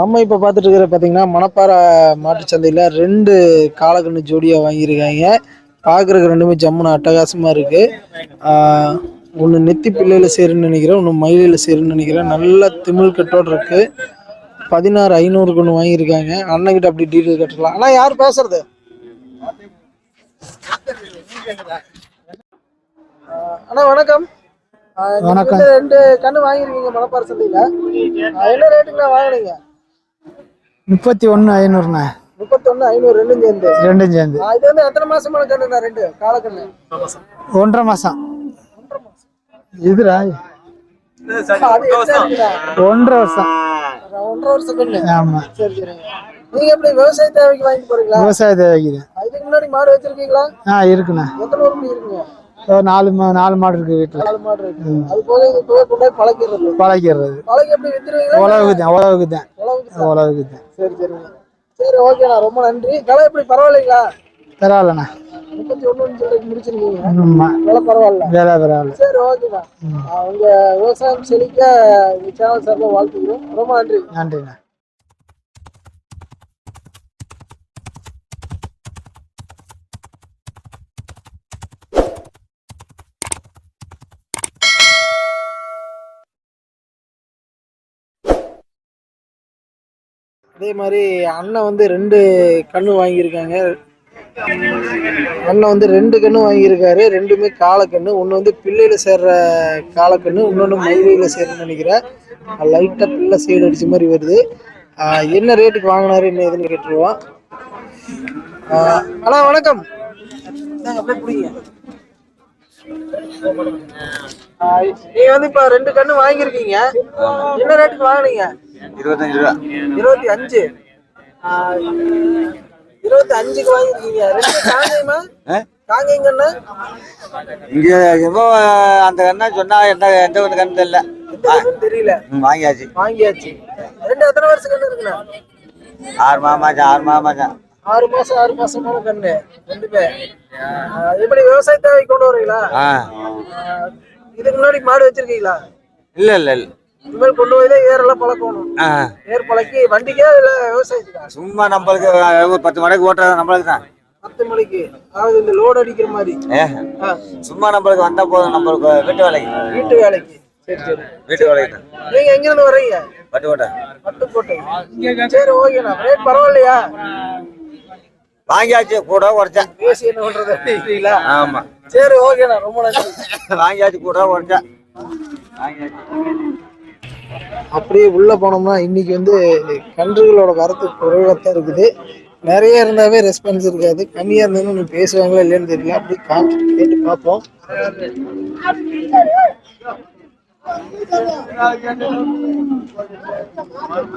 நம்ம இப்போ பார்த்துட்டு இருக்கிற பார்த்தீங்கன்னா மணப்பாறை மாட்டுச்சந்தையில் ரெண்டு காலக்கண்ணு ஜோடியாக வாங்கியிருக்காங்க. பார்க்குறதுக்கு ரெண்டுமே ஜம்முன்னு அட்டகாசமாக இருக்குது ஒன்று நெத்தி பிள்ளையில் சேருன்னு நினைக்கிறேன் ஒன்று மயிலையில் சேருன்னு நினைக்கிறேன். நல்ல திமிழ் கட்டோடு இருக்குது பதினாறு ஐநூறுக்கு ஒன்று வாங்கியிருக்காங்க. அண்ணன்கிட்ட அப்படி டீட்டெயில் கட்டலாம் ஆனால் யார் பேசுறது? அண்ணா வணக்கம். வணக்கம். ரெண்டு கண்ணு வாங்கியிருக்கீங்க மணப்பாறை சந்தையில் என்ன ரேட்டுக்குண்ணா வாங்குனீங்க? முப்பத்தி ஒன்று ஐநூறுண்ணா. முப்பத்தொன்னு ஐநூறு ரெண்டும் சேர்ந்து. ரெண்டும் சேர்ந்து. இது வந்து எத்தனை மாசமான கண்ணுண்ணா ரெண்டு காலக்கண்ணு ஒன்றரை மாசம். இதுரா? ஒன்றரை வருஷம். ஒன்றரை வருஷம் கண்ணு ஆமா. சரி சரிங்க நீங்க எப்படி விவசாய தேவைக்கு வாங்கி போறீங்களா? விவசாய தேவைக்குது ஆ, இதுக்கு முன்னாடி மாடு வச்சிருக்கீங்களா? ஆ இருக்குண்ணா. எத்தனை உருப்படி இருக்குங்க? நாலு நாலு மாடு இருக்கு வீட்டில். பழக்கிறது பழக்கிறது உழவுக்கு தான் உழவுக்கு தான் உழவுக்கு தான் சரி சரிங்க சரி ஓகேண்ணா ரொம்ப நன்றி. விலை எப்படி? பரவாயில்லைங்களா? பரவாயில்லண்ணா. சரி விவசாயம் செழிக்க சேனல் சார்பாக வாழ்த்துக்கிறோம். ரொம்ப நன்றி. நன்றிண்ணா. அதே மாதிரி அண்ணன் வந்து ரெண்டு கண்ணு வாங்கியிருக்காங்க. அண்ணன் வந்து ரெண்டு கண்ணு வாங்கியிருக்காரு. ரெண்டுமே காலக்கண்ணு ஒன்று வந்து பிள்ளையில சேர்ற காலக்கண்ணு இன்னொன்று மயிலையில சேர்றன்னு நினைக்கிறேன். லைட்டாக பிள்ளை சைடு அடிச்ச மாதிரி வருது. என்ன ரேட்டுக்கு வாங்கினாரு என்ன எதுன்னு கேட்டுருவோம். ஹலோ அண்ணா வணக்கம். பிடிங்க. நீங்க வந்து இப்ப ரெண்டு கண்ணு வாங்கியிருக்கீங்க. என்ன ரேட்டுக்கு வாங்கினீங்க? இருபத்தஞ்சு ரூபா. இருபத்தி அஞ்சு. இருபத்தி அஞ்சுக்கு வாங்கிருக்கீங்க. ரெண்டு காங்கேயமா காங்கேயங்கண்ணா இங்க எவோ அந்த கண்ணா சொன்னா என்ன எந்த ஒரு கண்ணு தெரியல. எந்த தெரியல. வாங்கியாச்சு. வாங்கியாச்சு. ரெண்டு எத்தனை வருஷம் கண்ணு இருக்குண்ணா? ஆறு மாமாச்சா ஆறு மாமாச்சா ஆறு மாசம் ஆறு மாசமான கண்ணு. ரெண்டுமே. எப்படி விவசாய தேவை கொண்டு வரீங்களா? இதுக்கு முன்னாடி மாடு வச்சிருக்கீங்களா? இல்ல இல்ல இல்ல. இனிமேல் கொண்டு போய் தான் ஏரெல்லாம் பழக்கணும். ஏர் பழக்கி வண்டிக்கே இல்ல விவசாயத்துக்கா? சும்மா நம்மளுக்கு பத்து மணிக்கு ஓட்டுறது நம்மளுக்கு தான். பத்து மணிக்கு. அதாவது இந்த லோடு அடிக்கிற மாதிரி. சும்மா நம்மளுக்கு வந்தா போதும் நம்மளுக்கு வீட்டு வேலைக்கு. வீட்டு வேலைக்கு. சரி சரி. வீட்டு வேலைக்கு நீங்க எங்க இருந்து வர்றீங்க? பட்டு ஓட்ட பட்டுக்கோட்டை சரி ஓகேண்ணா ரேட் பரவாயில்லையா? வாங்கியாச்சு கூட உடச்சா பேசி என்ன பண்றது ஆமா. சரி ஓகேண்ணா ரொம்ப நன்றி. வாங்கியாச்சு கூட உடச்சா வாங்கியாச்சு. அப்படியே உள்ள போனோம்னா இன்னைக்கு வந்து கன்றுகளோட வரத்து குறைவாகத்தான் இருக்குது. நிறைய இருந்தாவே ரெஸ்பான்ஸ் இருக்காது. கம்மியா இருந்தாலும் நீ பேசுவாங்களா இல்லையான்னு தெரியல. அப்படி காட்டு கேட்டு பார்ப்போம்.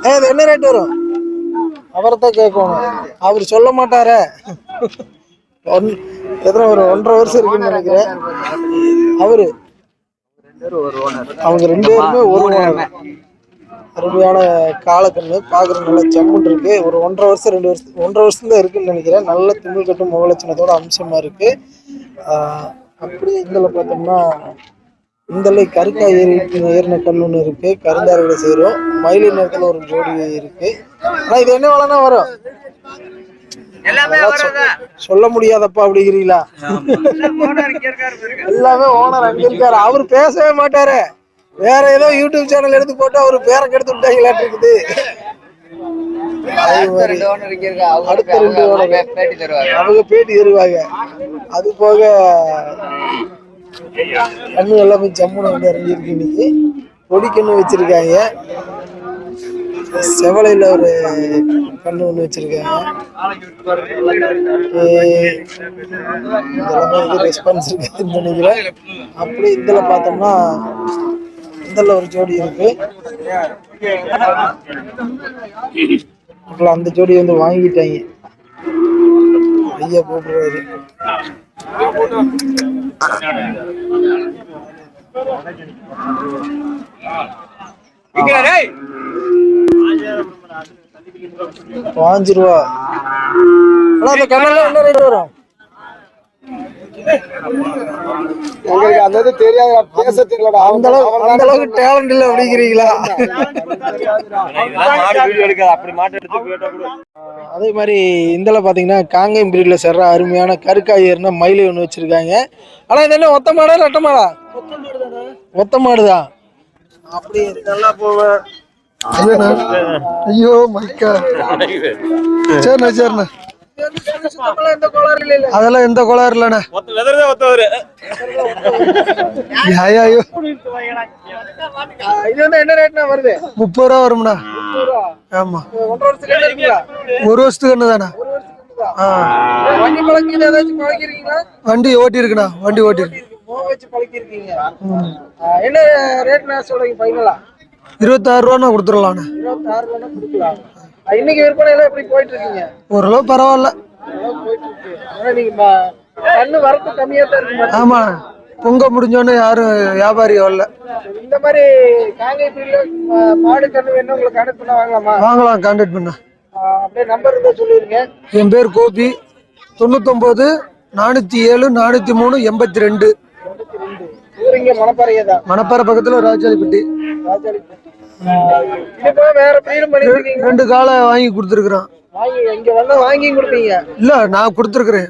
ஏ, அது என்ன ரேட் வரும்? அவரை தான் கேட்கணும். அவர் சொல்ல மாட்டாரே. ஒன் எத்தனை ஒரு ஒன்றரை வருஷம் இருக்குன்னு நினைக்கிறேன். அவரு அவங்க ரெண்டு பேருமே ஒரு. அருமையான காலக்கண்ணு பார்க்குற நல்ல ஜம்முன் இருக்கு. ஒரு ஒன்றரை வருஷம் ரெண்டு வருஷம் ஒன்றரை வருஷம் தான் இருக்குன்னு நினைக்கிறேன். நல்ல திமிழ் கட்டும் முகலட்சணத்தோட அம்சமா இருக்கு. அப்படியே இதில் பார்த்தோம்னா இந்தலை கருக்கா ஏறி ஏறின கண்ணு ஒன்று இருக்கு. கருந்தாரியில் சேரும் மயிலை நேரத்தில் ஒரு ஜோடி இருக்கு. ஆனால் இது என்ன வேலைனா வரும்? சொல்ல முடியாதப்பா அப்படிங்கிறீங்களா? எல்லாமே ஓனர் அங்க இருக்காரு. அவர் பேசவே மாட்டாரு. வேற ஏதோ யூடியூப் சேனல் எடுத்து போட்டு அவர் பேரை கெடுத்து விட்டாங்களாட்டு இருக்குது அடுத்த ரெண்டு. அவங்க பேட்டி தருவாங்க. அது போக கண்ணு எல்லாமே ஜம்முன்னு வந்து இறங்கியிருக்கு இன்னைக்கு. பொடி கண்ணு வச்சிருக்காங்க. செவலையில் ஒரு கண்ணு ஒன்று வச்சிருக்காங்க. ஏ, இதெல்லாமே ரெஸ்பான்ஸ் இருக்குதுன்னு நினைக்கிறேன் அப்படி இதில் பார்த்தோம்னா இதில் ஒரு ஜோடி இருக்குது அப்புறம் அந்த ஜோடி வந்து வாங்கிட்டாங்க. ஐயா போட்டுருவாரு பாஞ்சு ரூபா ஆனா அந்த கண்ணெல்லாம் என்ன ரேட் வரும். எங்களுக்கு அந்த இது தெரியாது பேச தெரியலடா. அந்த அளவுக்கு அந்த அளவுக்கு டேலண்ட் இல்லை அப்படிங்கிறீங்களா? அதே மாதிரி இந்தல பார்த்தீங்கன்னா காங்கேயம் பிரீட்ல சேர்ற அருமையான கருக்காயர்னா மயிலை ஒன்று வச்சிருக்காங்க. ஆனால் இது என்ன ஒத்த மாடா ரெட்ட மாடா? ஒத்த மாடு தான். அப்படி நல்லா போவேன் ஐயோ மைக்கா சரிண்ணா சரிண்ணா. அதெல்லாம் எந்த கோளாறு இல்லைண்ணா. ஐயோ இது வந்து என்ன ரேட்னா வருது முப்பது ரூபா வரும்ண்ணா. ஆமா. ஒரு வருஷத்துக்கு என்ன தானே? வண்டி ஓட்டி இருக்குண்ணா வண்டி ஓட்டி இருக்கு வச்சு பழக்கிருக்கீங்க என்ன ரேட்னா சொல்றீங்க ஃபைனலா இருபத்தாறு ரூபா கொடுத்துடலாண்ணே. இருபத்தாறு ரூபா கொடுக்கலாம். இன்னைக்கு விற்பனை எல்லாம் எப்படி போயிட்டு இருக்கீங்க ஓரளவு பரவாயில்ல நீங்க கண்ணு வரத்து கம்மியா தான் இருக்கு. ஆமா பொங்க முடிஞ்சோடனே யாரும் வியாபாரி வரல இந்த மாதிரி காங்கை பீரியட்ல மாடு கண்ணு வேணும் உங்களுக்கு கணக்கு பண்ண வாங்கலாமா? வாங்கலாம் கான்டாக்ட் பண்ண. அப்படியே நம்பர் இருந்தா சொல்லிருங்க. என் பேர் கோபி. தொண்ணூத்தொம்பது நானூற்றி ஏழு நானூற்றி மூணு எண்பத்தி ரெண்டு. மணப்பாறை பக்கத்தில் ராஜாலிப்பட்டி பண்ணிட்டு இருக்கீங்க ரெண்டு காலை வாங்கி கொடுத்துருக்குறோம் வாங்கி கொடுப்பீங்க? இல்லை நான் கொடுத்துருக்குறேன்.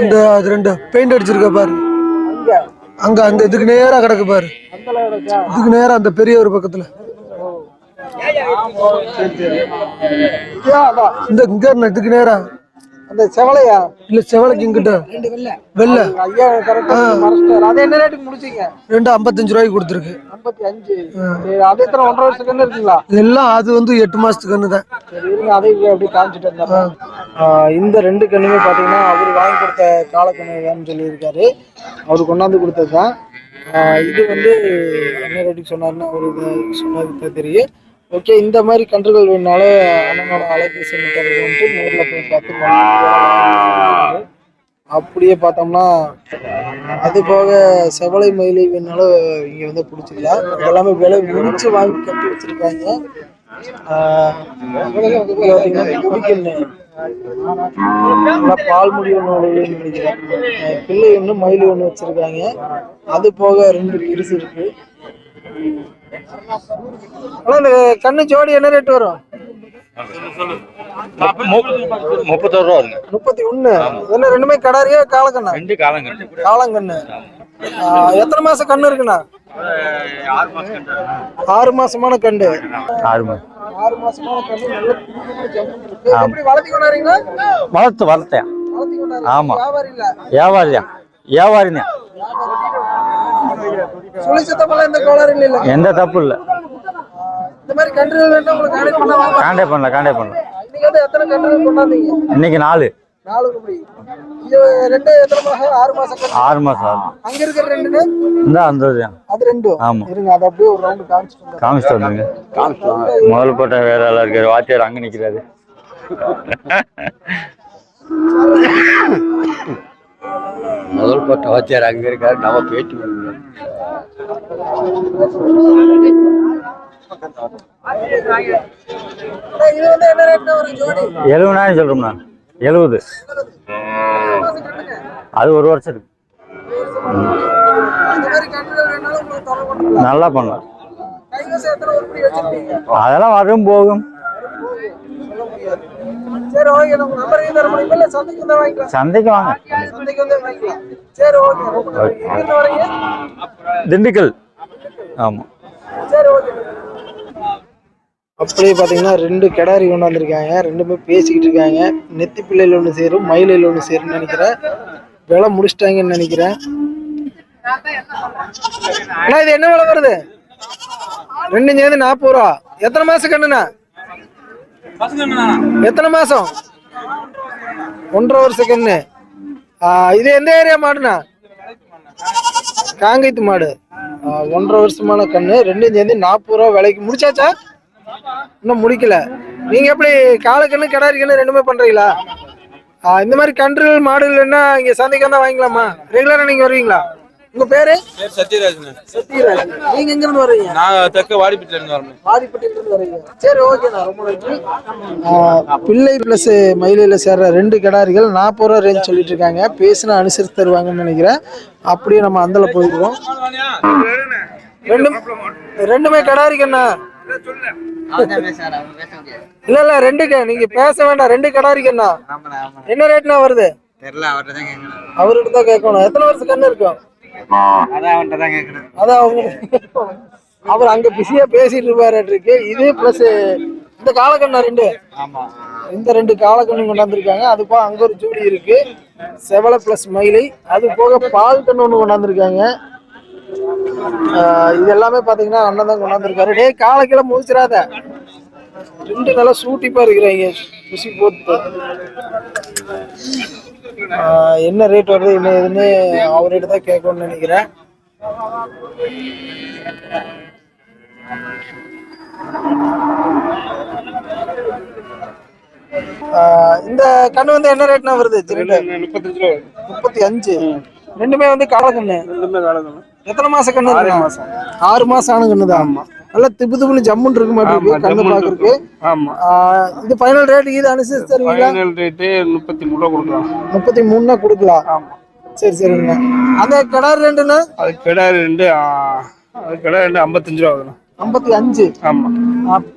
அந்த அது ரெண்டு. பெயிண்ட் அடிச்சிருக்க பாரு. அங்க? அந்த இதுக்கு நேராக கிடக்கு பாரு. இதுக்கு நேராக அந்த பெரிய ஒரு பக்கத்தில். இந்த இங்கே இதுக்கு நேரா. அந்த செவலையா? இல்லை செவலைக்கு இங்கிட்ட ரெண்டு வெள்ளை. வெள்ளை. ஐயா கரெக்டா மறைச்சிட்டாரு. அது என்ன ரேட்டுக்கு முடிச்சீங்க? ரெண்டு ஐம்பத்தஞ்சு ரூபாய்க்கு கொடுத்துருக்கு. ஐம்பத்தி அஞ்சு. சரி அது எத்தனை ஒன்றரை வருஷத்துக்கு இருக்குங்களா? இதெல்லாம் அது வந்து எட்டு மாதத்துக்கு கன்று தான். சரி இருங்க அதை அப்படி காமிச்சிட்டு இருந்தேன் இந்த ரெண்டு கண்ணுமே பார்த்தீங்கன்னா அவர் வாங்கி கொடுத்த காலக்கண்ணுன்னு சொல்லியிருக்காரு. அவர் கொண்டாந்து கொடுத்தது தான். இது வந்து என்ன ரேட்டுக்கு சொன்னாருன்னா அவர் இது சொன்னதுக்கு தெரியும். ஓகே இந்த மாதிரி கன்றுகள் வேணுனாலும் அண்ணனோட அலைபேசி நம்பர் வந்துட்டு நேரில் போய் பார்த்து அப்படியே பார்த்தோம்னா அது போக செவலை மயிலை வேணாலும் இங்கே வந்து பிடிச்சிக்கலாம். எல்லாமே விலை முடிச்சு வாங்கி கட்டி வச்சிருக்காங்க. நல்லா பால் முடி ஒன்று நினைக்கிறேன். பிள்ளை ஒன்று மயில் ஒன்று வச்சிருக்காங்க. அது போக ரெண்டு பெருசு இருக்கு. இந்த கண்ணு ஜோடி என்ன ரேட் வரும்? முப்பத்தோரு ரூபா வருங்க. முப்பத்தி ஒண்ணு என்ன ரெண்டுமே கடாரியா காலக்கண்ணா ரெண்டு காலங்கண்ணு. எத்தனை மாசம் கண்ணு இருக்குண்ணா? ஆறு மாசம் ஆறு மாசமான கண்டு ஆறு மாசம். ஆறு மாசமான கண்டு நல்ல வளர்த்தி கொண்டாடுறீங்களா? வளர்த்து வளர்த்தேன். ஆமா. வியாபாரி இல்ல. வியாபாரி தான் வியாபாரிங்க எந்த தப்பு இல்ல. பண்ண கான்டாக்ட் பண்ணல கான்டாக்ட் பண்ணல. இன்னைக்கு நாலு. மாசம் ஆறு மாசம் ஆறு அங்க இருக்கிற இந்த அந்த அது ஆமா. இருங்க அப்படியே ஒரு காமிச்சிட்டு காமிச்சிட்டு வந்துருங்க. முதல் போட்ட வேற ஆளா இருக்காரு. வாத்தியார் அங்க நிக்கிறாரு. முதல் பட்ட வாத்தியார் அங்க இருக்காரு. நம்ம பேட்டி அண்ணா, எழுபதாயிரம் சொல்றோம்ண்ணா. எழுபது அது ஒரு வருஷத்துக்கு. நல்லா பண்ணலாம். அதெல்லாம் வரும் போகும். சரி ஓகே நம்ம நம்பர் தர முடியுமா இல்ல சந்தைக்கு வந்து வாங்கிக்கலாம். சந்தைக்கு வாங்க. சந்தைக்கு வந்து வாங்கிக்கலாம். சரி ஓகே. எங்கிருந்து வரீங்க? திண்டுக்கல். ஆமா. சரி ஓகே அப்படியே பார்த்தீங்கன்னா ரெண்டு கிடாரி கொண்டாந்துருக்காங்க ரெண்டுமே பேசிக்கிட்டு இருக்காங்க. நெத்தி பிள்ளையில் ஒன்று சேரும் மயிலையில் ஒன்று சேரும்னு நினைக்கிறேன். விலை முடிச்சிட்டாங்கன்னு நினைக்கிறேன். அண்ணா இது என்ன விலை வருது? ரெண்டும் சேர்ந்து நாற்பது ரூபா. எத்தனை மாசம் கண்ணுண்ணா எத்தனை மாசம்? ஒன்றரை வருஷம் கண்ணு இது எந்த ஏரியா மாடுண்ணா? காங்கைத்து மாடு. ஒன்றரை வருஷமான கண்ணு. ரெண்டும் சேர்ந்து நாற்பது ரூபா விலைக்கு. முடிச்சாச்சா? இன்னும் முடிக்கல. நீங்க எப்படி காலக்கண்ணு கண்ணு கிடாரி கண்ணு ரெண்டுமே பண்றீங்களா? இந்த மாதிரி கன்றுகள் மாடுகள் என்ன இங்க சந்தைக்கு வந்தா வாங்கிக்கலாமா? ரெகுலரா நீங்க வருவீங்களா? உங்க பேரு? பேர் சத்யராஜ்ண்ணே சத்யராஜ். நீங்க எங்க இருந்து வர்றீங்க? நான் தெற்க வாடிப்பட்டில இருந்து வரணும் வாடிப்பட்டியில இருந்து வர்றீங்க. சரி ஓகேண்ணா ரொம்ப நன்றி. பிள்ளை பிளஸ் மயிலையில் சேர்ற ரெண்டு கிடாரிகள் நாற்பது ரூபா ரேஞ்ச் சொல்லிட்டு இருக்காங்க. பேசினா அனுசரித்து தருவாங்கன்னு நினைக்கிறேன். அப்படியே நம்ம அந்தல போயிடுவோம். ரெண்டு ரெண்டுமே கிடாரிக்கண்ணா இல்ல இல்ல ரெண்டுக்கு. நீங்க பேச வேண்டாம். ரெண்டு கிடாரிக்கண்ணா என்ன ரேட்னா வருது? தெரியல அவர்கிட்ட தான் கேட்கணும். அவர்கிட்ட தான் கேட்கணும். எத்தனை வருஷம் கண்ணு இருக்கும்? அதான் அவங்க அவர் அங்க பிஸியா பேசிட்டு இருப்பாரு இது பிளஸ் இந்த காலக்கண்ணா ரெண்டு. ஆமா. இந்த ரெண்டு காலக்கண்ணு கொண்டாந்துருக்காங்க. அது போக அங்க ஒரு ஜோடி இருக்கு. செவலை பிளஸ் மயிலை. அது போக பால் கண்ணு ஒன்று கொண்டாந்துருக்காங்க. இது எல்லாமே பாத்தீங்கன்னா அண்ணன் தான் கொண்டாந்துருக்காரு. டேய் காலக்கிழ முடிச்சிடாத ரெண்டு நல்லா சூட்டிப்பா இருக்கிறாங்க. குசி போட்டு. என்ன ரேட் வருது என்ன ஏதுன்னு அவர்கிட்ட தான் கேட்கணும்னு நினைக்கிறேன். இந்த கண்ணு வந்து என்ன ரேட்னா வருது முப்பத்தஞ்சு முப்பத்தி அஞ்சு. ரெண்டுமே வந்து காலக்கண்ணு. ரெண்டுமே காலக்கணும் எத்தனை மாச கண்ணு இருக்கு? ஆறு மாசம் ஆன கண்ணு தான் நல்லா திப்பு திப்புன்னு ஜம்முன்னு இருக்க மாட்டேங்குது கண்ணு பாக்குறதுக்கு ஆமா. ஆஹ் இது ஃபைனல் ரேட் இது அனுசரிச்சு தருவீங்களா? ஃபைனல் ரேட்டு முப்பத்தி மூணு ரூபா கொடுக்கலாம். முப்பத்தி மூணுனா கொடுக்கலாம். ஆமா. சரி சரிங்க. அந்த கிடார் ரெண்டுன்னா? அது கிடாரி ரெண்டு ஆ, அது கிடாரி ரெண்டு ஐம்பத்தஞ்சு ரூபா ஆகுதுண்ணா. ஐம்பத்தி அஞ்சு. ஆமா.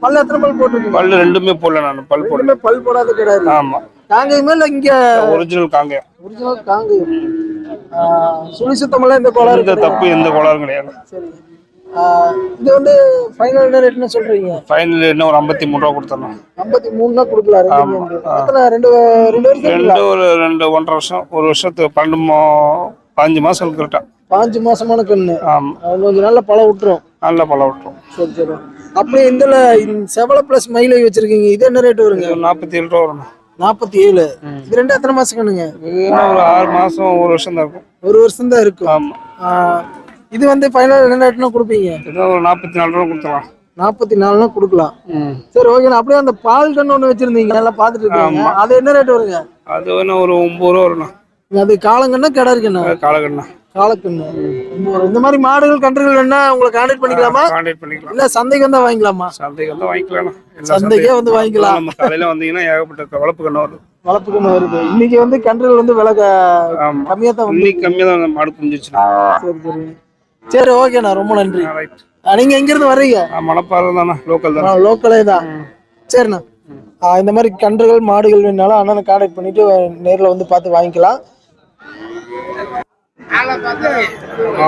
பல்லு எத்தனை பல் போட்டிருக்கீங்க? பல்லு ரெண்டுமே போடல நான் பல் போடல. பல் போடாத கிடாரு. ஆமா. காங்கேயமா இல்ல இங்க ஒரிஜினல் காங்கயம். ஒரிஜினல் காங்கேயம். சுழி சுத்தமெல்லாம் இந்த கோளாறு எந்த தப்பு எந்த கோளாறும் கிடையாது. சரி. இது வந்து ஃபைனல் என்ன ரேட்னு சொல்றீங்க? ஃபைனல் என்ன ஒரு ஐம்பத்தி மூணு ரூபா கொடுத்துடணும். ஐம்பத்தி கொடுக்கலாம் ரெண்டுமே வந்து. எத்தனை ரெண்டு ரெண்டு வருஷம் ரெண்டு ஒரு ரெண்டு ஒன்றரை வருஷம். ஒரு வருஷத்துக்கு பன்னெண்டு மா பாஞ்சு மாசம் கரெக்டா பாஞ்சு மாசமான கண்ணு. ஆமா. கொஞ்சம் நல்ல பழம் விட்டுரும். நல்ல பழம் விட்டுரும். சரி சரி. அப்படியே இதுல செவல பிளஸ் மயிலை வச்சிருக்கீங்க இது என்ன ரேட் வருங்க? நாற்பத்தி ஏழு ரூபா வரணும் நாற்பத்தி ஏழு. இது ரெண்டு எத்தனை மாசம் கண்ணுங்க? ஒரு ஆறு மாசம் ஒரு வருஷம் தான் இருக்கும். ஒரு வருஷம் தான் இருக்கும். ஆமா. ஆஹ் இது வந்து ஃபைனல் என்ன ரேட்னா கொடுப்பீங்க? ஒரு நாற்பத்தி நாலு ரூபா கொடுத்துடலாம். நாற்பத்தி நாலுனா கொடுக்கலாம். சரி ஓகே அப்படியே அந்த பால் கண்ணு ஒன்று வச்சிருந்தீங்க நல்லா பார்த்துட்டு இருக்கீங்க. அது என்ன ரேட் வருங்க? அது வேணா ஒரு ஒம்பது ரூபா வரணும் அது காலங்கண்ணா கிடா இருக்குண்ணா? காலகண்ணா காலக்கண்ணு இந்த மாதிரி மாடுகள் கன்றுகள் வேணா உங்களை கான்டாக்ட் பண்ணிக்கலாமா? கான்டாக்ட் பண்ணிக்கலாம். இல்ல சந்தைக்கு வந்தா வாங்கிக்கலாமா? சந்தைக்கு வந்து வாங்கிக்கலாம் சந்தைக்கே வந்து வாங்கிக்கலாம். நம்ம காலையில வந்தீங்கன்னா ஏகப்பட்ட வளர்ப்பு கண்ணு வரும். வளர்ப்பு கண்ணு வருது. இன்னைக்கு வந்து கன்றுகள் வந்து விலை கம்மியா தான் இன்னைக்கு கம்மியாக தான் மாடு புரிஞ்சிச்சுன்னா சரி சரி. சரி ஓகேண்ணா ரொம்ப நன்றி. நீங்க எங்க இருந்து வர்றீங்க மணப்பாறை தானே லோக்கல் தானே லோக்கலே தான். சரிண்ணா. இந்த மாதிரி கன்றுகள் மாடுகள் வேணாலும் அண்ணனை கான்டாக்ட் பண்ணிட்டு நேர்ல வந்து பார்த்து வாங்கிக்கலாம்.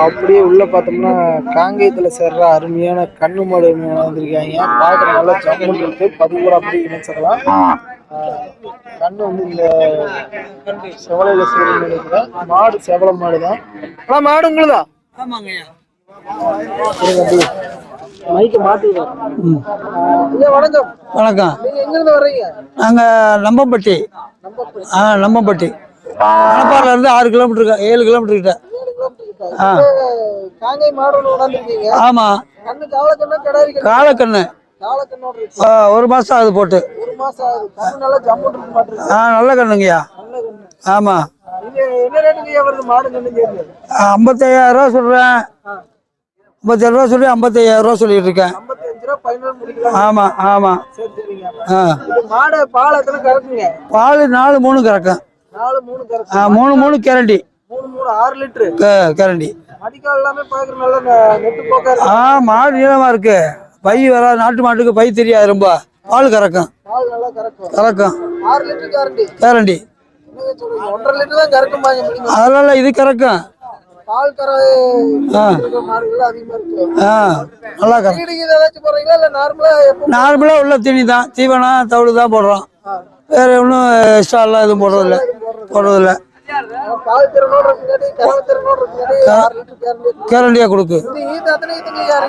அப்படியே உள்ள பார்த்தோம்னா காங்கேயத்துல சேர்ற அருமையான கண்ணு மாடு வந்திருக்காங்க. பார்க்குற நல்லா ஜம்முன் இருக்கு. பதிமூறு அப்படி நினைச்சிடலாம். கண்ணு வந்து இந்த செவலையில சேர்ந்து மாடு செவல மாடு தான் ஆனா மாடு உங்களுதா? மைக்க வணக்கம். வணக்கம். நீங்க எங்க இருந்து வர்றீங்க நாங்கள் நம்பம்பட்டி ஆ நம்பம்பட்டி மணப்பாறையில் இருந்து ஆறு கிலோமீட்டர் ஏழு கிலோமீட்டர் கிட்ட. ஆ. காங்கை மாடு ஒன்று கொண்டாந்துருக்கீங்க ஆமாம் கண்ணு காலக்கண்ணா ஒரு ஆகுது போட்டு மாசம் ஆகுது மாட்டிருக்கு ஆ நல்ல கண்ணுங்கய்யா. கண்ணு கேட்குது ஐம்பத்தையாயிரரூவா சொல்கிறேன் ஐம்பத்தேழு ரூபா சொல்லி சொல்லிட்டு இருக்கேன். ஐம்பத்தஞ்சு ரூபா ஆமாம் ஆமாம் சரி சரிங்க ஆ பால் நாலு மூணு கறக்கும். மூணு மூணு மூணு கேரண்டி. கேரண்டி. ஆ மாடு நீளமாக இருக்கு. பை வர நாட்டு மாட்டுக்கு பை தெரியாது ரொம்ப. பால் கறக்கும். கறக்கும். கேரண்டி. அதனால இது கறக்கும் நல்லா நார்மலா உள்ள தீனி தான். தீவனம் தவிடு தான் போடுறோம். வேற ஒன்றும் எக்ஸ்ட்ராலாம் எதுவும் போடுறதில்ல. போடுறதில்ல. கேரண்டியாக கொடுக்கு.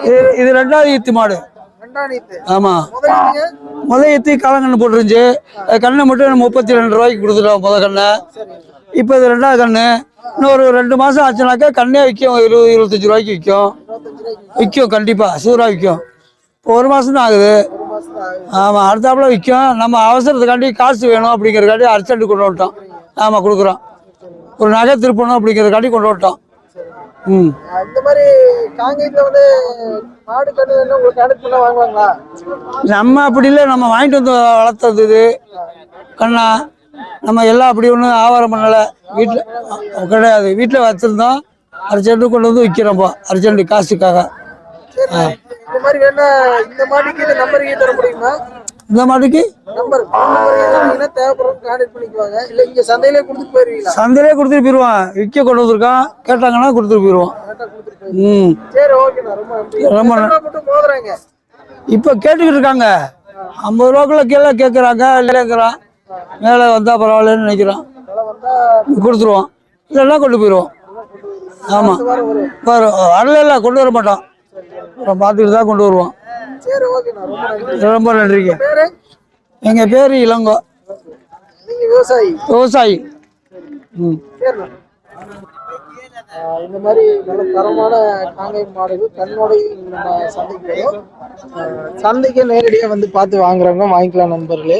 இது இது ரெண்டாவது ஈத்து மாடு. ஆமாம் முதல் ஈத்து காலங்கன்று போட்டுருந்துச்சு. அது கண்ணை மட்டும் முப்பத்தி ரெண்டு ரூபாய்க்கு கொடுத்துட்டோம் முத கண்ணை. இப்போ இது ரெண்டாவது கண்ணு. இன்னொரு ரெண்டு மாதம் ஆச்சுனாக்கா கண்ணே விற்கும். இருபது இருபத்தஞ்சி ரூபாய்க்கு விற்கும். விற்கும் கண்டிப்பாக சூறாக விற்கும். இப்போ ஒரு மாதம் தான் ஆகுது. ஆமாம் அடுத்தாப்புல விற்கும் நம்ம அவசரத்துக்காண்டி காசு வேணும் அப்படிங்கிறக்காண்டி அர்ஜென்ட் கொண்டு வந்துட்டோம். ஆமாம் கொடுக்குறோம். ஒரு நகை திருப்பணும் அப்படிங்கிறக்காண்டி கொண்டு வந்துட்டோம். ம். ஆஹ் இந்த மாதிரி காங்கேயத்துல வந்து மாடு கண்ணு வேணும் உங்களுக்கு கான்டெக்ட் பண்ணா வாங்குவாங்களா? நம்ம அப்படி இல்லை. நம்ம வாங்கிட்டு வந்து வளர்த்தது இது. கண்ணா நம்ம எல்லாம் அப்படி ஒன்றும் ஆவாரம் பண்ணலை. வீட்டில் கிடையாது. வீட்டில் வச்சுருந்தோம். அர்ஜென்ட்டு கொண்டு வந்து விற்கிறோம்ப்பா அர்ஜென்ட் காசுக்காக. சரி. இந்த மாதிரி வேணா இந்த மாட்டுக்கு இந்த நம்பருக்கு தர முடியுமா? இந்த மாட்டுக்கு நம்பர் நம்பர் தேவைப்படுறவங்க கான்டெக்ட் பண்ணிக்குவாங்க. இல்ல இங்க சந்தையிலே கொடுத்துட்டு போயிருவீங்களா? சந்தையிலே கொடுத்துட்டு போயிடுவான் விற்க கொண்டு வந்திருக்கான். கேட்டாங்கன்னா கொடுத்துட்டு போயிடுவான். ம். சரி ஓகேண்ணா ரொம்ப ரொம்ப மோதுறாங்க? இப்போ கேட்டுக்கிட்டு இருக்காங்க. ஐம்பது ரூபாக்குள்ள கீழே கேட்குறாங்க இல்லைங்கிறான் மேலே வந்தால் பரவாயில்லன்னு நினைக்கிறான். கொடுத்துருவோம் இல்லைன்னா கொண்டு போயிடுவோம் ஆமாம் வரல கொண்டு வர மாட்டோம் பார்த்துட்டு தான் கொண்டு வருவோம். சரி ஓகேண்ணா ரொம்ப நன்றி ரொம்ப நன்றிங்க. பேரு? எங்கள் பேர் இளங்கோ. நீங்க விவசாயி? விவசாயி. ம். சரிண்ணா ஆஹ் இந்த மாதிரி நல்ல தரமான காங்கை மாடுகள் கண்ணோடை நம்ம சந்தைக்கு வரும். ஆஹ் சந்தைக்கு நேரடியாக வந்து பார்த்து வாங்குறவங்க வாங்கிக்கலாம் நண்பர்களே.